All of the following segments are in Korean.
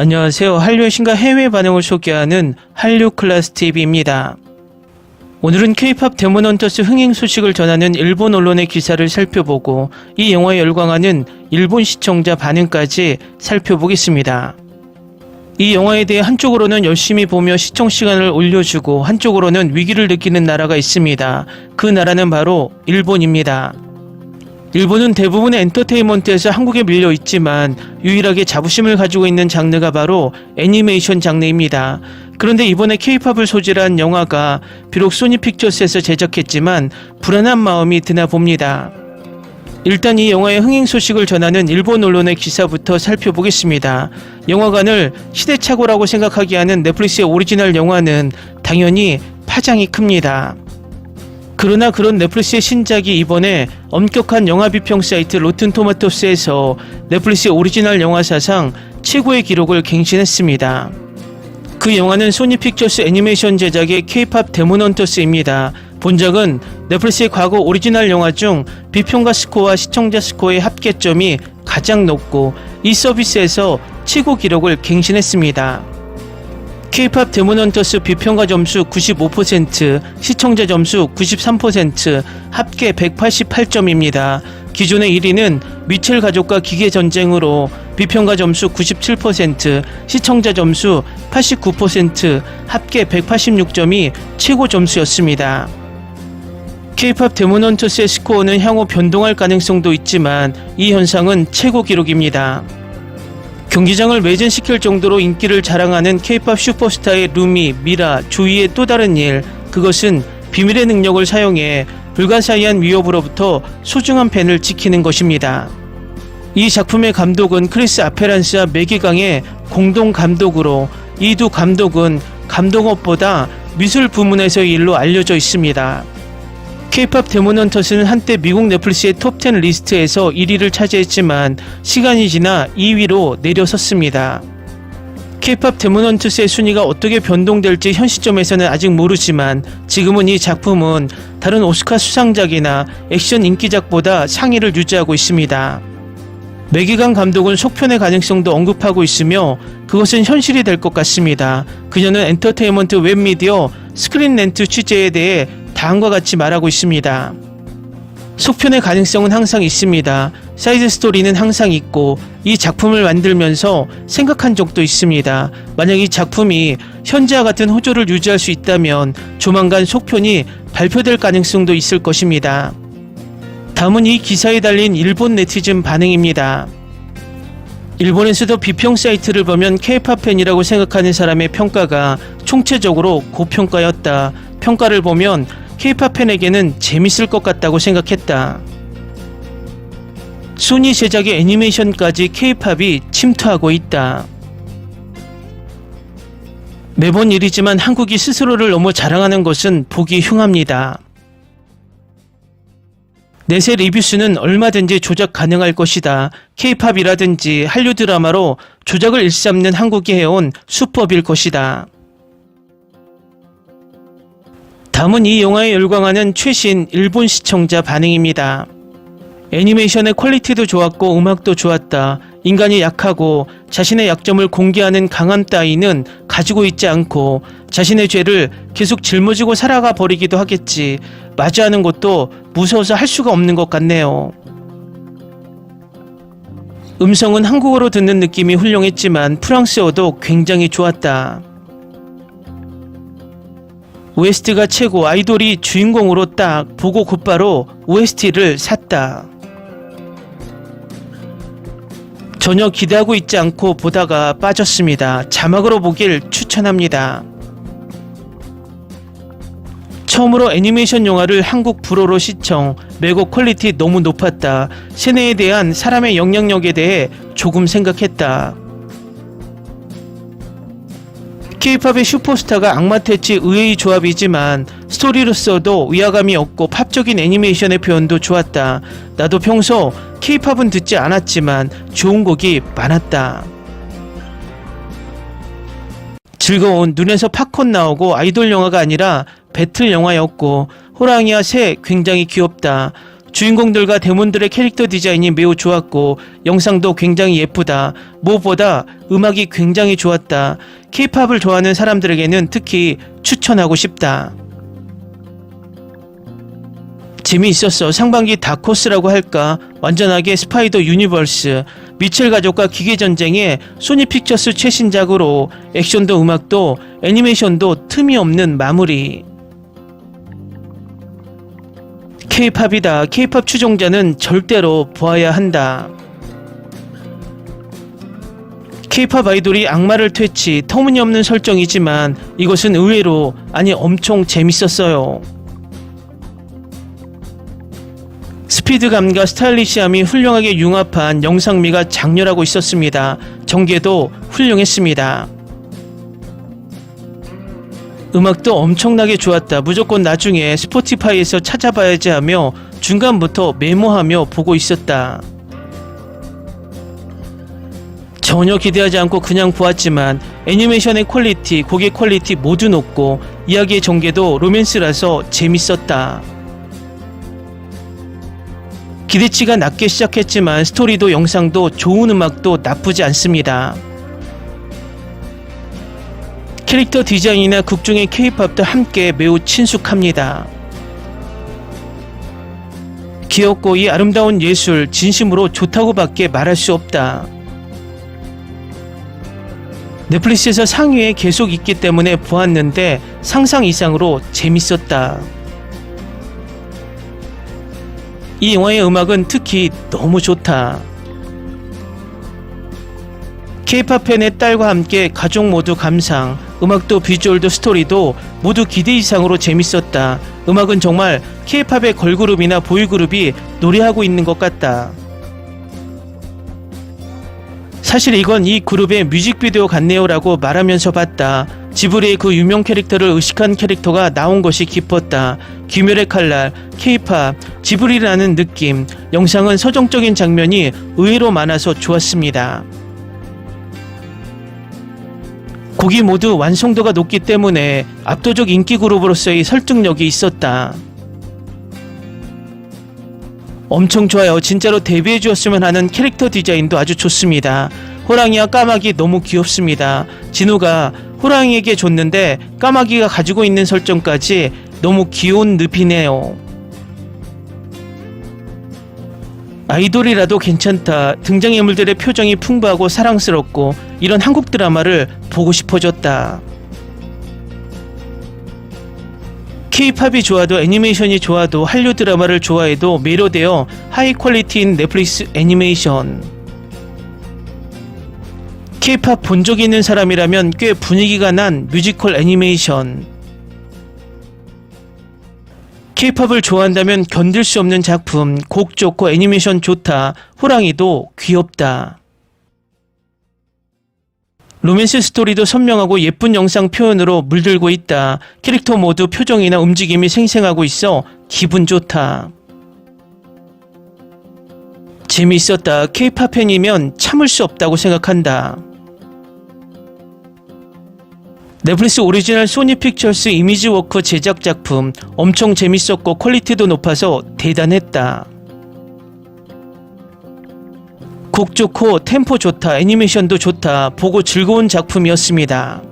안녕하세요. 한류의 신과 해외 반응을 소개하는 한류 클래스 TV입니다. 오늘은 K-팝 데몬 헌터스 흥행 소식을 전하는 일본 언론의 기사를 살펴보고 이 영화에 열광하는 일본 시청자 반응까지 살펴보겠습니다. 이 영화에 대해 한쪽으로는 열심히 보며 시청 시간을 올려주고 한쪽으로는 위기를 느끼는 나라가 있습니다. 그 나라는 바로 일본입니다. 일본은 대부분의 엔터테인먼트에서 한국에 밀려 있지만 유일하게 자부심을 가지고 있는 장르가 바로 애니메이션 장르입니다. 그런데 이번에 케이팝을 소재로 한 영화가 비록 소니 픽처스에서 제작했지만 불안한 마음이 드나 봅니다. 일단 이 영화의 흥행 소식을 전하는 일본 언론의 기사부터 살펴보겠습니다. 영화관을 시대착오라고 생각하게 하는 넷플릭스의 오리지널 영화는 당연히 파장이 큽니다. 그러나 그런 넷플릭스의 신작이 이번에 엄격한 영화 비평 사이트 로튼 토마토스에서 넷플릭스의 오리지널 영화 사상 최고의 기록을 갱신했습니다. 그 영화는 소니 픽처스 애니메이션 제작의 K-팝 데몬 헌터스입니다. 본작은 넷플릭스의 과거 오리지널 영화 중 비평가 스코어와 시청자 스코어의 합계점이 가장 높고 이 서비스에서 최고 기록을 갱신했습니다. K-팝 데몬 헌터스 비평가 점수 95%, 시청자 점수 93%, 합계 188점입니다. 기존의 1위는 미첼 가족과 기계 전쟁으로 비평가 점수 97%, 시청자 점수 89%, 합계 186점이 최고 점수였습니다. K-팝 데몬 헌터스의 스코어는 향후 변동할 가능성도 있지만 이 현상은 최고 기록입니다. 경기장을 매진시킬 정도로 인기를 자랑하는 K-팝 슈퍼스타의 루미, 미라, 조이의 또 다른 일, 그것은 비밀의 능력을 사용해 불가사의한 위협으로부터 소중한 팬을 지키는 것입니다. 이 작품의 감독은 크리스 아페란스와 매기강의 공동 감독으로 이 두 감독은 감독업보다 미술 부문에서의 일로 알려져 있습니다. K-팝 데몬 헌터스는 한때 미국 넷플릭스의 톱10 리스트에서 1위를 차지했지만 시간이 지나 2위로 내려섰습니다. K-팝 데몬 헌터스의 순위가 어떻게 변동될지 현 시점에서는 아직 모르지만 지금은 이 작품은 다른 오스카 수상작이나 액션 인기작보다 상위를 유지하고 있습니다. 매기강 감독은 속편의 가능성도 언급하고 있으며 그것은 현실이 될 것 같습니다. 그녀는 엔터테인먼트 웹미디어 스크린렌트 취재에 대해 다음과 같이 말하고 있습니다. 속편의 가능성은 항상 있습니다. 사이드 스토리는 항상 있고 이 작품을 만들면서 생각한 적도 있습니다. 만약 이 작품이 현재와 같은 호조를 유지할 수 있다면 조만간 속편이 발표될 가능성도 있을 것입니다. 다음은 이 기사에 달린 일본 네티즌 반응입니다. 일본에서도 비평 사이트를 보면 K-팝 팬이라고 생각하는 사람의 평가가 총체적으로 고평가였다. 평가를 보면 K-팝 팬에게는 재밌을 것 같다고 생각했다. 소니 제작의 애니메이션까지 K-팝이 침투하고 있다. 매번 일이지만 한국이 스스로를 너무 자랑하는 것은 보기 흉합니다. 내세 리뷰스는 얼마든지 조작 가능할 것이다. K-팝이라든지 한류 드라마로 조작을 일삼는 한국이 해온 수법일 것이다. 다음은 이 영화에 열광하는 최신 일본 시청자 반응입니다. 애니메이션의 퀄리티도 좋았고 음악도 좋았다. 인간이 약하고 자신의 약점을 공개하는 강함 따위는 가지고 있지 않고 자신의 죄를 계속 짊어지고 살아가 버리기도 하겠지. 마주하는 것도 무서워서 할 수가 없는 것 같네요. 음성은 한국어로 듣는 느낌이 훌륭했지만 프랑스어도 굉장히 좋았다. OST가 최고 아이돌이 주인공으로 딱 보고 곧바로 OST를 샀다. 전혀 기대하고 있지 않고 보다가 빠졌습니다. 자막으로 보길 추천합니다. 처음으로 애니메이션 영화를 한국 불어로 시청, 매거 퀄리티 너무 높았다. 세뇌에 대한 사람의 영향력에 대해 조금 생각했다. K-팝의 슈퍼스타가 악마 퇴치 의외의 조합이지만 스토리로서도 위화감이 없고 팝적인 애니메이션의 표현도 좋았다. 나도 평소 K-팝은 듣지 않았지만 좋은 곡이 많았다. 즐거운 눈에서 팝콘 나오고 아이돌 영화가 아니라 배틀 영화였고 호랑이와 새 굉장히 귀엽다. 주인공들과 데몬들의 캐릭터 디자인이 매우 좋았고 영상도 굉장히 예쁘다. 무엇보다 음악이 굉장히 좋았다. 케이팝을 좋아하는 사람들에게는 특히 추천하고 싶다. 재미있었어. 상반기 다코스라고 할까? 완전하게 스파이더 유니버스, 미첼 가족과 기계 전쟁의 소니 픽처스 최신작으로 액션도 음악도 애니메이션도 틈이 없는 마무리. K-팝이다. K-팝 추종자는 절대로 보아야 한다. K-팝 아이돌이 악마를 퇴치, 터무니없는 설정이지만 이것은 의외로 아니 엄청 재밌었어요. 스피드감과 스타일리시함이 훌륭하게 융합한 영상미가 장렬하고 있었습니다. 전개도 훌륭했습니다. 음악도 엄청나게 좋았다. 무조건 나중에 스포티파이에서 찾아봐야지 하며 중간부터 메모하며 보고 있었다. 전혀 기대하지 않고 그냥 보았지만 애니메이션의 퀄리티, 곡의 퀄리티 모두 높고 이야기의 전개도 로맨스라서 재밌었다. 기대치가 낮게 시작했지만 스토리도 영상도 좋은 음악도 나쁘지 않습니다. 캐릭터 디자인이나 극 중의 케이팝도 함께 매우 친숙합니다. 귀엽고 이 아름다운 예술 진심으로 좋다고밖에 말할 수 없다. 넷플릭스에서 상위에 계속 있기 때문에 보았는데 상상 이상으로 재밌었다. 이 영화의 음악은 특히 너무 좋다. 케이팝 팬의 딸과 함께 가족 모두 감상, 음악도 비주얼도 스토리도 모두 기대 이상으로 재밌었다. 음악은 정말 케이팝의 걸그룹이나 보이그룹이 노래하고 있는 것 같다. 사실 이건 이 그룹의 뮤직비디오 같네요라고 말하면서 봤다. 지브리의 그 유명 캐릭터를 의식한 캐릭터가 나온 것이 기뻤다. 귀멸의 칼날, 케이팝, 지브리라는 느낌, 영상은 서정적인 장면이 의외로 많아서 좋았습니다. 곡이 모두 완성도가 높기 때문에 압도적 인기 그룹으로서의 설득력이 있었다. 엄청 좋아요. 진짜로 데뷔해 주었으면 하는 캐릭터 디자인도 아주 좋습니다. 호랑이와 까마귀 너무 귀엽습니다. 진우가 호랑이에게 줬는데 까마귀가 가지고 있는 설정까지 너무 귀여운 늪이네요. 아이돌이라도 괜찮다. 등장인물들의 표정이 풍부하고 사랑스럽고 이런 한국 드라마를 보고 싶어졌다. K-팝이 좋아도 애니메이션이 좋아도 한류 드라마를 좋아해도 매료되어 하이 퀄리티인 넷플릭스 애니메이션. K-팝 본 적 있는 사람이라면 꽤 분위기가 난 뮤지컬 애니메이션. K-팝을 좋아한다면 견딜 수 없는 작품, 곡 좋고 애니메이션 좋다, 호랑이도 귀엽다. 로맨스 스토리도 선명하고 예쁜 영상 표현으로 물들고 있다. 캐릭터 모두 표정이나 움직임이 생생하고 있어 기분 좋다. 재미있었다. K-팝 팬이면 참을 수 없다고 생각한다. 넷플릭스 오리지널 소니 픽처스 이미지 워크 제작 작품 엄청 재밌었고 퀄리티도 높아서 대단했다. 곡 좋고 템포 좋다 애니메이션도 좋다 보고 즐거운 작품이었습니다.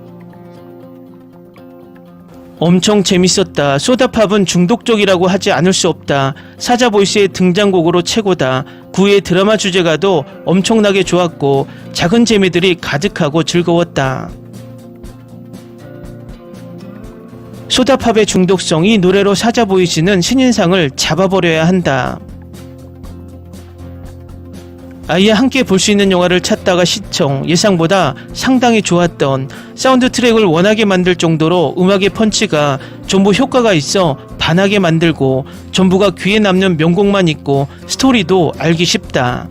엄청 재밌었다. 소다팝은 중독적이라고 하지 않을 수 없다. 사자보이스의 등장곡으로 최고다. 구의 드라마 주제가도 엄청나게 좋았고 작은 재미들이 가득하고 즐거웠다. 소다팝의 중독성이 노래로 사자 보이스는 신인상을 잡아버려야 한다. 아예 함께 볼 수 있는 영화를 찾다가 시청, 예상보다 상당히 좋았던 사운드 트랙을 원하게 만들 정도로 음악의 펀치가 전부 효과가 있어 반하게 만들고 전부가 귀에 남는 명곡만 있고 스토리도 알기 쉽다.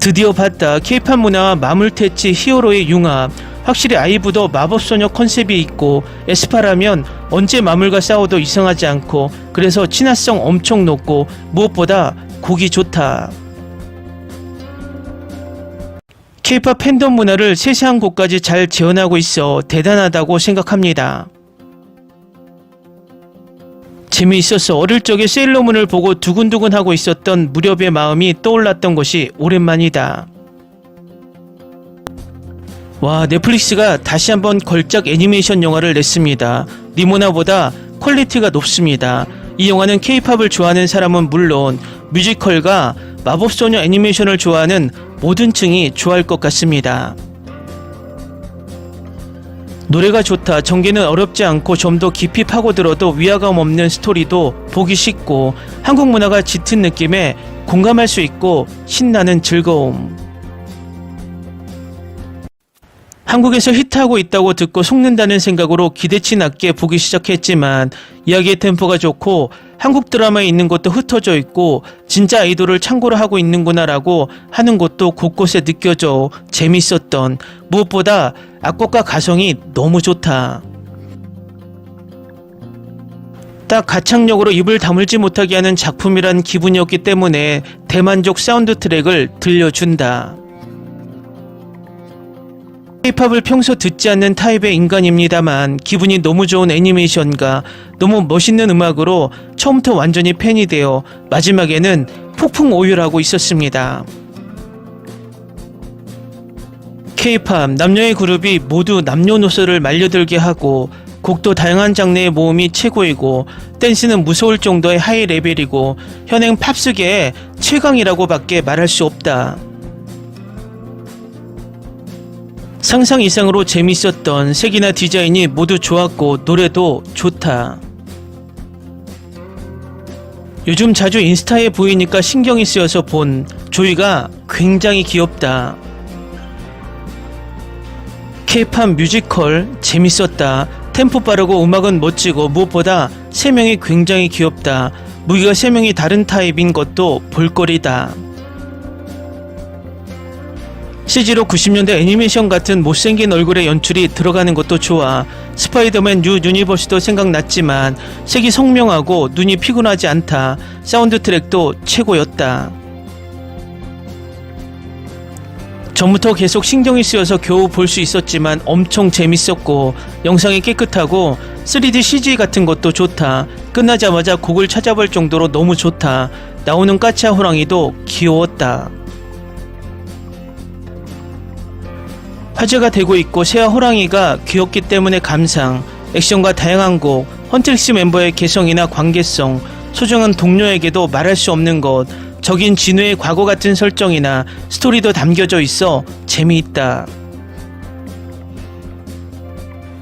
드디어 봤다. 케이팝 문화와 마물테치 히어로의 융합. 확실히 아이브도 마법소녀 컨셉이 있고 에스파라면 언제 마물과 싸워도 이상하지 않고 그래서 친화성 엄청 높고 무엇보다 곡이 좋다. 케이팝 팬덤 문화를 세세한 곳까지 잘 재현하고 있어 대단하다고 생각합니다. 재미있어서 어릴 적에 세일러문을 보고 두근두근 하고 있었던 무렵의 마음이 떠올랐던 것이 오랜만이다. 와, 넷플릭스가 다시 한번 걸작 애니메이션 영화를 냈습니다. 니모나보다 퀄리티가 높습니다. 이 영화는 케이팝을 좋아하는 사람은 물론 뮤지컬과 마법소녀 애니메이션을 좋아하는 모든 층이 좋아할 것 같습니다. 노래가 좋다. 전개는 어렵지 않고 좀 더 깊이 파고들어도 위화감 없는 스토리도 보기 쉽고 한국 문화가 짙은 느낌에 공감할 수 있고 신나는 즐거움. 한국에서 히트하고 있다고 듣고 속는다는 생각으로 기대치 낮게 보기 시작했지만 이야기의 템포가 좋고 한국 드라마에 있는 것도 흩어져 있고 진짜 아이돌을 참고로 하고 있는구나라고 하는 것도 곳곳에 느껴져 재밌었던 무엇보다 악곡과 가성이 너무 좋다. 딱 가창력으로 입을 다물지 못하게 하는 작품이란 기분이었기 때문에 대만족 사운드 트랙을 들려준다. 힙합을 평소 듣지 않는 타입의 인간입니다만 기분이 너무 좋은 애니메이션과 너무 멋있는 음악으로 처음부터 완전히 팬이 되어 마지막에는 폭풍 오열하고 있었습니다. K-팝 남녀의 그룹이 모두 남녀노소를 말려들게 하고 곡도 다양한 장르의 모음이 최고이고 댄스는 무서울 정도의 하이 레벨이고 현행 팝스계의 최강이라고 밖에 말할 수 없다. 상상 이상으로 재밌었던 색이나 디자인이 모두 좋았고 노래도 좋다. 요즘 자주 인스타에 보이니까 신경이 쓰여서 본 조이가 굉장히 귀엽다. 케이팝 뮤지컬 재밌었다. 템포 빠르고 음악은 멋지고 무엇보다 세 명이 굉장히 귀엽다. 무기가 세 명이 다른 타입인 것도 볼거리다. CG로 90년대 애니메이션 같은 못생긴 얼굴의 연출이 들어가는 것도 좋아. 스파이더맨 뉴 유니버스도 생각났지만 색이 성명하고 눈이 피곤하지 않다. 사운드 트랙도 최고였다. 전부터 계속 신경이 쓰여서 겨우 볼 수 있었지만 엄청 재밌었고 영상이 깨끗하고 3D CG 같은 것도 좋다. 끝나자마자 곡을 찾아볼 정도로 너무 좋다. 나오는 까치아 호랑이도 귀여웠다. 화제가 되고 있고 새와 호랑이가 귀엽기 때문에 감상, 액션과 다양한 곡, 헌트릭스 멤버의 개성이나 관계성, 소중한 동료에게도 말할 수 없는 것, 적인 진우의 과거 같은 설정이나 스토리도 담겨져 있어 재미있다.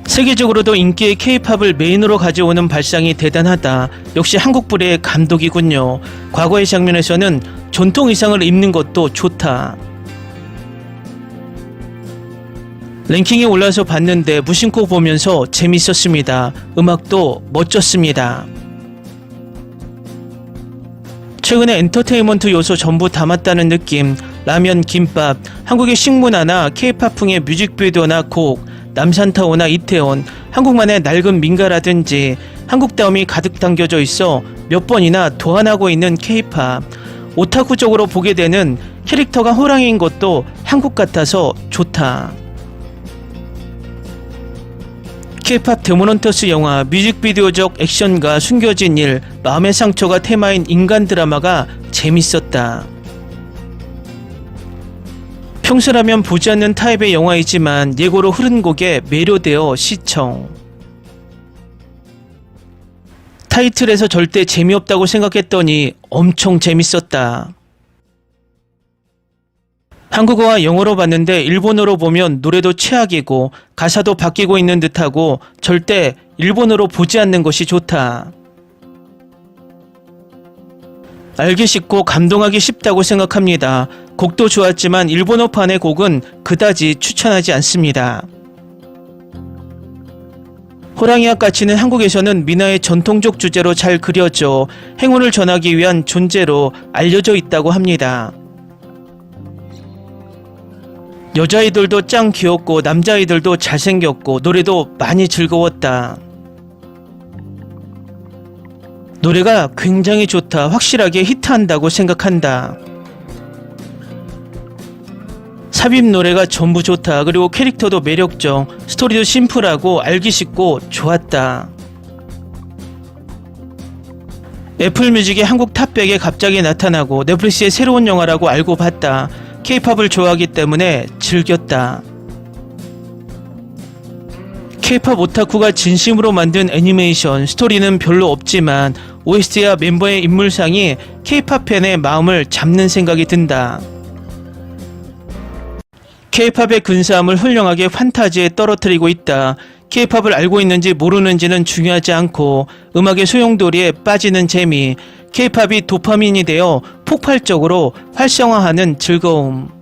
세계적으로도 인기의 K-팝을 메인으로 가져오는 발상이 대단하다. 역시 한국불의 감독이군요. 과거의 장면에서는 전통 의상을 입는 것도 좋다. 랭킹에 올라서 봤는데 무심코 보면서 재밌었습니다. 음악도 멋졌습니다. 최근에 엔터테인먼트 요소 전부 담았다는 느낌, 라면, 김밥, 한국의 식문화나 케이팝풍의 뮤직비디오나 곡, 남산타오나 이태원, 한국만의 낡은 민가라든지 한국다움이 가득 담겨져 있어 몇 번이나 도안하고 있는 케이팝, 오타쿠적으로 보게 되는 캐릭터가 호랑이인 것도 한국 같아서 좋다. K-팝 데모넌터스 영화 뮤직비디오적 액션과 숨겨진 일, 마음의 상처가 테마인 인간 드라마가 재밌었다. 평소라면 보지 않는 타입의 영화이지만 예고로 흐른 곡에 매료되어 시청. 타이틀에서 절대 재미없다고 생각했더니 엄청 재밌었다. 한국어와 영어로 봤는데 일본어로 보면 노래도 최악이고 가사도 바뀌고 있는 듯하고 절대 일본어로 보지 않는 것이 좋다. 알기 쉽고 감동하기 쉽다고 생각합니다. 곡도 좋았지만 일본어판의 곡은 그다지 추천하지 않습니다. 호랑이와 까치는 한국에서는 민화의 전통적 주제로 잘 그려져 행운을 전하기 위한 존재로 알려져 있다고 합니다. 여자아이들도 짱 귀엽고 남자아이들도 잘생겼고 노래도 많이 즐거웠다. 노래가 굉장히 좋다. 확실하게 히트한다고 생각한다. 삽입 노래가 전부 좋다. 그리고 캐릭터도 매력적. 스토리도 심플하고 알기 쉽고 좋았다. 애플 뮤직이 한국 탑백에 갑자기 나타나고 넷플릭스의 새로운 영화라고 알고 봤다. 케이팝을 좋아하기 때문에 즐겼다. 케이팝 오타쿠가 진심으로 만든 애니메이션 스토리는 별로 없지만 OST와 멤버의 인물상이 케이팝 팬의 마음을 잡는 생각이 든다. 케이팝의 근사함을 훌륭하게 판타지에 떨어뜨리고 있다. 케이팝을 알고 있는지 모르는지는 중요하지 않고 음악의 소용돌이에 빠지는 재미, 케이팝이 도파민이 되어 폭발적으로 활성화하는 즐거움.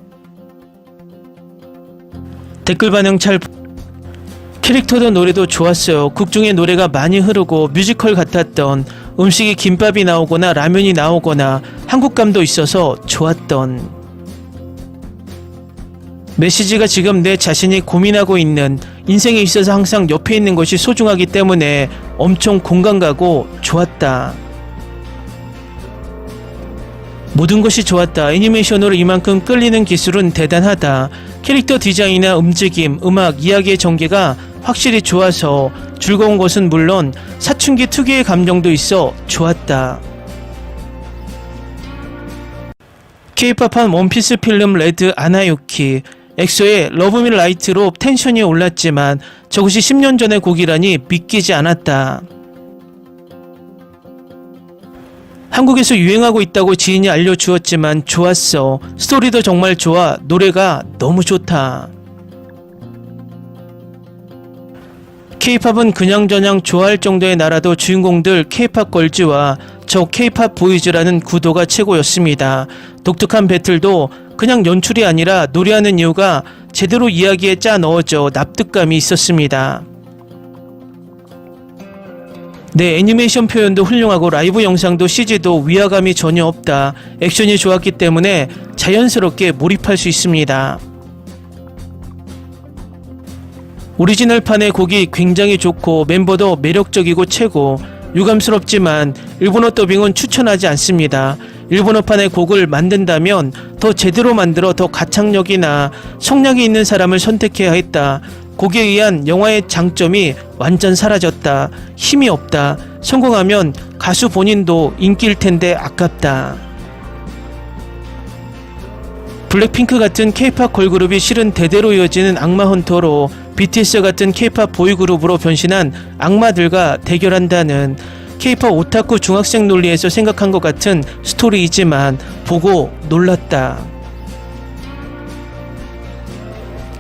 댓글 반응 잘 캐릭터도 노래도 좋았어요. 곡 중에 노래가 많이 흐르고 뮤지컬 같았던 음식이 김밥이 나오거나 라면이 나오거나 한국감도 있어서 좋았던 메시지가 지금 내 자신이 고민하고 있는 인생에 있어서 항상 옆에 있는 것이 소중하기 때문에 엄청 공감 가고 좋았다. 모든 것이 좋았다. 애니메이션으로 이만큼 끌리는 기술은 대단하다. 캐릭터 디자인이나 움직임, 음악, 이야기의 전개가 확실히 좋아서 즐거운 것은 물론 사춘기 특유의 감정도 있어 좋았다. 케이팝한 원피스 필름 레드 아나유키 엑소의 러브미 라이트로 텐션이 올랐지만 저것이 10년 전의 곡이라니 믿기지 않았다. 한국에서 유행하고 있다고 지인이 알려주었지만 좋았어. 스토리도 정말 좋아. 노래가 너무 좋다. 케이팝은 그냥저냥 좋아할 정도의 나라도 주인공들 케이팝 걸즈와 저 케이팝 보이즈라는 구도가 최고였습니다. 독특한 배틀도 그냥 연출이 아니라 노래하는 이유가 제대로 이야기에 짜 넣어져 납득감이 있었습니다. 네, 애니메이션 표현도 훌륭하고 라이브 영상도 CG도 위화감이 전혀 없다. 액션이 좋았기 때문에 자연스럽게 몰입할 수 있습니다. 오리지널 판의 곡이 굉장히 좋고 멤버도 매력적이고 최고. 유감스럽지만 일본어 더빙은 추천하지 않습니다. 일본어판의 곡을 만든다면 더 제대로 만들어 더 가창력이나 성량이 있는 사람을 선택해야 했다. 곡에 의한 영화의 장점이 완전 사라졌다. 힘이 없다. 성공하면 가수 본인도 인기일 텐데 아깝다. 블랙핑크 같은 케이팝 걸그룹이 실은 대대로 이어지는 악마 헌터로 BTS 같은 케이팝 보이그룹으로 변신한 악마들과 대결한다는 케이팝 오타쿠 중학생 논리에서 생각한 것 같은 스토리이지만 보고 놀랐다.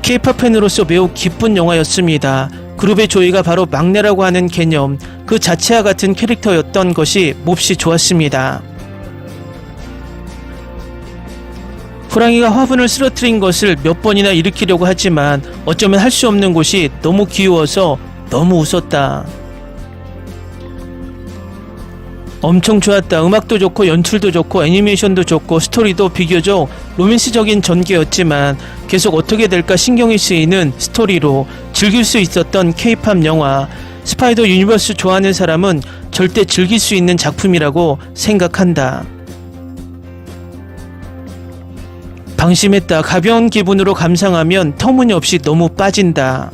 케이팝 팬으로서 매우 기쁜 영화였습니다. 그룹의 조이가 바로 막내라고 하는 개념, 그 자체와 같은 캐릭터였던 것이 몹시 좋았습니다. 호랑이가 화분을 쓰러뜨린 것을 몇 번이나 일으키려고 하지만 어쩌면 할 수 없는 곳이 너무 귀여워서 너무 웃었다. 엄청 좋았다. 음악도 좋고 연출도 좋고 애니메이션도 좋고 스토리도 비교적 로맨스적인 전개였지만 계속 어떻게 될까 신경이 쓰이는 스토리로 즐길 수 있었던 케이팝 영화 스파이더 유니버스 좋아하는 사람은 절대 즐길 수 있는 작품이라고 생각한다. 방심했다. 가벼운 기분으로 감상하면 터무니없이 너무 빠진다.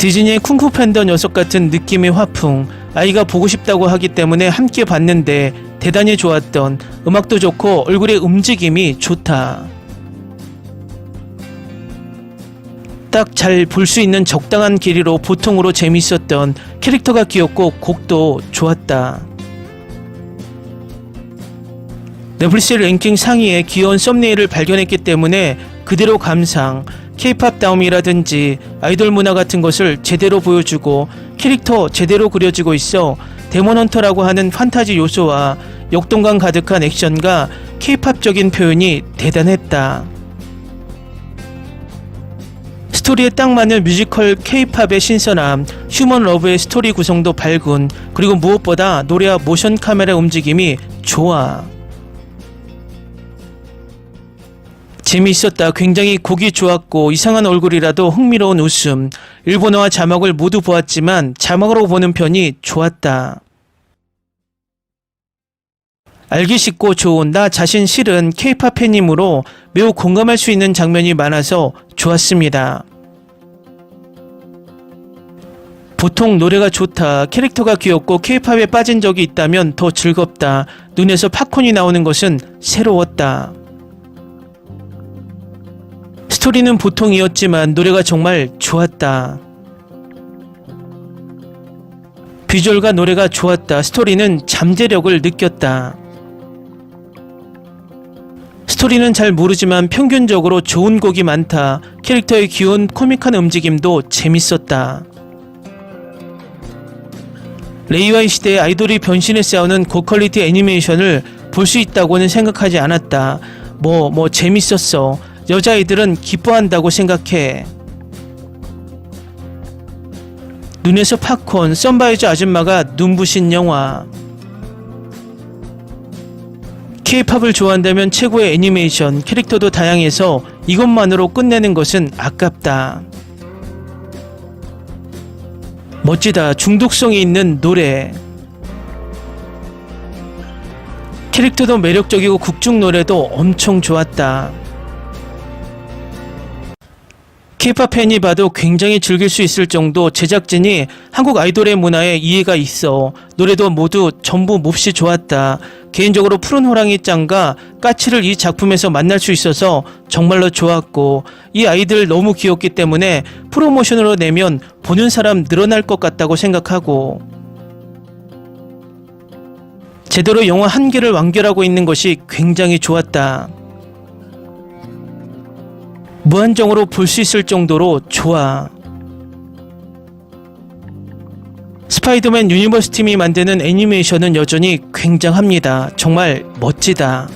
디즈니의 쿵푸 팬더 녀석 같은 느낌의 화풍. 아이가 보고 싶다고 하기 때문에 함께 봤는데 대단히 좋았던 음악도 좋고 얼굴의 움직임이 좋다. 딱 잘 볼 수 있는 적당한 길이로 보통으로 재밌었던 캐릭터가 귀엽고 곡도 좋았다. 넷플릭스 랭킹 상위에 귀여운 썸네일을 발견했기 때문에 그대로 감상, 케이팝 다움이라든지 아이돌 문화 같은 것을 제대로 보여주고 캐릭터 제대로 그려지고 있어 데몬헌터라고 하는 판타지 요소와 역동감 가득한 액션과 케이팝적인 표현이 대단했다. 스토리에 딱 맞는 뮤지컬 케이팝의 신선함, 휴먼 러브의 스토리 구성도 밝은, 그리고 무엇보다 노래와 모션 카메라 움직임이 좋아. 재미있었다. 굉장히 곡이 좋았고 이상한 얼굴이라도 흥미로운 웃음. 일본어와 자막을 모두 보았지만 자막으로 보는 편이 좋았다. 알기 쉽고 좋은 나 자신 실은 케이팝 팬이므로 매우 공감할 수 있는 장면이 많아서 좋았습니다. 보통 노래가 좋다, 캐릭터가 귀엽고 케이팝에 빠진 적이 있다면 더 즐겁다, 눈에서 팝콘이 나오는 것은 새로웠다. 스토리는 보통이었지만 노래가 정말 좋았다. 비주얼과 노래가 좋았다. 스토리는 잠재력을 느꼈다. 스토리는 잘 모르지만 평균적으로 좋은 곡이 많다. 캐릭터의 귀여운 코믹한 움직임도 재밌었다. 레이와이 시대의 아이돌이 변신해 싸우는 고퀄리티 애니메이션을 볼 수 있다고는 생각하지 않았다. 뭐, 뭐, 재밌었어. 여자아이들은 기뻐한다고 생각해. 눈에서 팝콘, 썬바이저 아줌마가 눈부신 영화. 케이팝을 좋아한다면 최고의 애니메이션, 캐릭터도 다양해서 이것만으로 끝내는 것은 아깝다. 멋지다. 중독성이 있는 노래. 캐릭터도 매력적이고 국중 노래도 엄청 좋았다. 케이팝 팬이 봐도 굉장히 즐길 수 있을 정도 제작진이 한국 아이돌의 문화에 이해가 있어. 노래도 모두 전부 몹시 좋았다. 개인적으로 푸른 호랑이 짱과 까치를 이 작품에서 만날 수 있어서 정말로 좋았고 이 아이들 너무 귀엽기 때문에 프로모션으로 내면 보는 사람 늘어날 것 같다고 생각하고 제대로 영화 한 개를 완결하고 있는 것이 굉장히 좋았다. 무한정으로 볼 수 있을 정도로 좋아. 스파이더맨 유니버스 팀이 만드는 애니메이션은 여전히 굉장합니다. 정말 멋지다.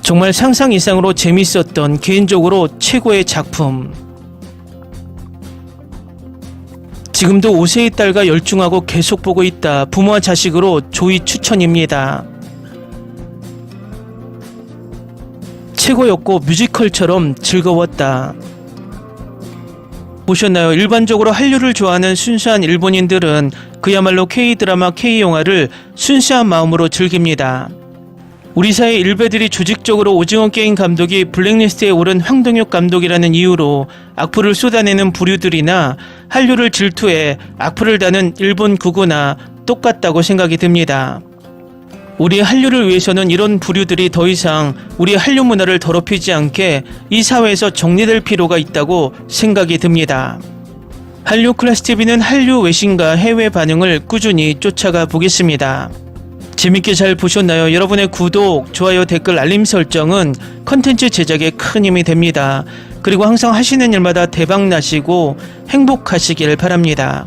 정말 상상 이상으로 재밌었던 개인적으로 최고의 작품. 지금도 5세의 딸과 열중하고 계속 보고 있다. 부모와 자식으로 조이 추천입니다. 최고였고 뮤지컬처럼 즐거웠다. 보셨나요? 일반적으로 한류를 좋아하는 순수한 일본인들은 그야말로 K-드라마, K-영화를 순수한 마음으로 즐깁니다. 우리 사회 일베들이 조직적으로 오징어 게임 감독이 블랙리스트에 오른 황동혁 감독이라는 이유로 악플을 쏟아내는 부류들이나 한류를 질투해 악플을 다는 일본 구구나 똑같다고 생각이 듭니다. 우리 한류를 위해서는 이런 부류들이 더 이상 우리 한류 문화를 더럽히지 않게 이 사회에서 정리될 필요가 있다고 생각이 듭니다. 한류 클래스 TV는 한류 외신과 해외 반응을 꾸준히 쫓아가 보겠습니다. 재밌게 잘 보셨나요? 여러분의 구독, 좋아요, 댓글, 알림 설정은 컨텐츠 제작에 큰 힘이 됩니다. 그리고 항상 하시는 일마다 대박 나시고 행복하시길 바랍니다.